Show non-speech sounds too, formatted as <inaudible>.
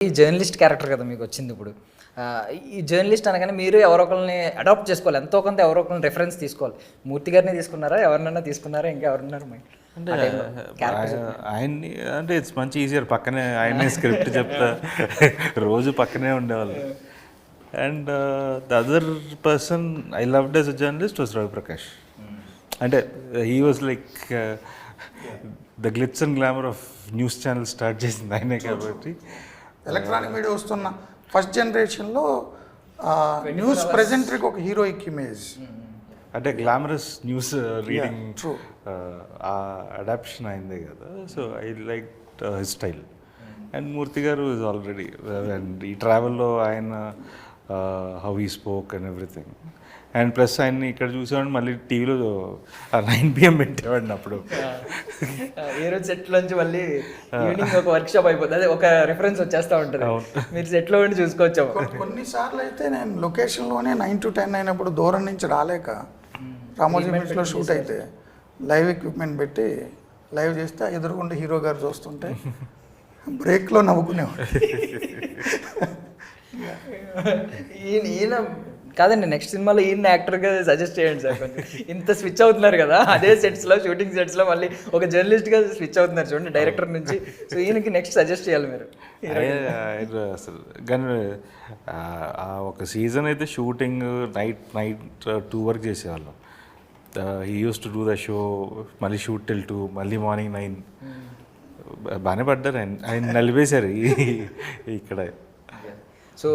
ఈ journalist character కదా మీకు వచ్చింది ఇప్పుడు. ఈ జర్నలిస్ట్ అనగానే మీరు ఎవరో ఒకరిని అడాప్ట్ చేసుకోవాలి. ఎంతో కొంత ఎవరో ఒకరిని రెఫరెన్స్ తీసుకోవాలి. మూర్తి గారిని తీసుకున్నారా? ఎవరినైనా తీసుకున్నారా? ఇంకా ఎవరున్నారు మీ అంటే ఆయన- ఆయన్ని అంటే ఇట్స్ మంచి ఈజియర్ పక్కనే ఆయనే స్క్రిప్ట్ చెప్తా. <laughs> రోజు పక్కనే ఉండేవాళ్ళు. And the other person I loved is a journalist was Ravi Prakash అంటే he was like the glitz and glamour of news channel start చేసింది ఆయనే కాబట్టి. ఎలక్ట్రానిక్ మీడియా వస్తున్న ఫస్ట్ జనరేషన్లో న్యూస్ ప్రెజెంటరీకి ఒక హీరోయిక్ ఇమేజ్. అంటే గ్లామరస్ న్యూస్ రీడింగ్ true. ఆ అడాప్షన్ అయిందే కదా. So I like his style and Murthy garu is already and ఈ ట్రావెల్లో ఆయన how he spoke and everything and plus ఆయన్ని ఇక్కడ చూసేవాడిని మళ్ళీ టీవీలో నైన్ పిఎం పెట్టేవాడిని అప్పుడు. ఏ రోజు సెట్ నుంచి మళ్ళీ ఈవినింగ్ ఒక వర్క్ షాప్ అయిపోతుంది అదే ఒక రిఫరెన్స్ వచ్చేస్తూ ఉంటుంది. మీరు సెట్లో ఉండి చూసుకోవచ్చు కొన్నిసార్లు అయితే నేను లొకేషన్లోనే నైన్ టు టెన్ అయినప్పుడు దూరం నుంచి రాలేక రామోజీ మిల్స్లో షూట్ అయితే లైవ్ ఎక్విప్మెంట్ పెట్టి లైవ్ చేస్తే ఎదురుగుండా హీరో గారు చూస్తుంటే <laughs> బ్రేక్లో నవ్వుకునేవాడు. ఈయన ఈయన కాదండి నెక్స్ట్ సినిమాలో ఈయన యాక్టర్గా సజెస్ట్ చేయండి సార్ కొంచెం. ఇంత స్విచ్ అవుతున్నారు కదా అదే సెట్స్లో షూటింగ్ సెట్స్లో మళ్ళీ ఒక జర్నలిస్ట్గా స్విచ్ అవుతున్నారు చూడండి డైరెక్టర్ నుంచి. సో ఈయనకి నెక్స్ట్ సజెస్ట్ చేయాలి మీరు. అసలు కానీ ఒక సీజన్ అయితే షూటింగ్ నైట్ నైట్ టూ వరకు చేసేవాళ్ళం. He use to do the show మళ్ళీ షూట్ టిల్ టూ మళ్ళీ మార్నింగ్ నైన్ బాగానే పడ్డారు ఆయన ఆయన నలిపేశారు ఇక్కడ. సో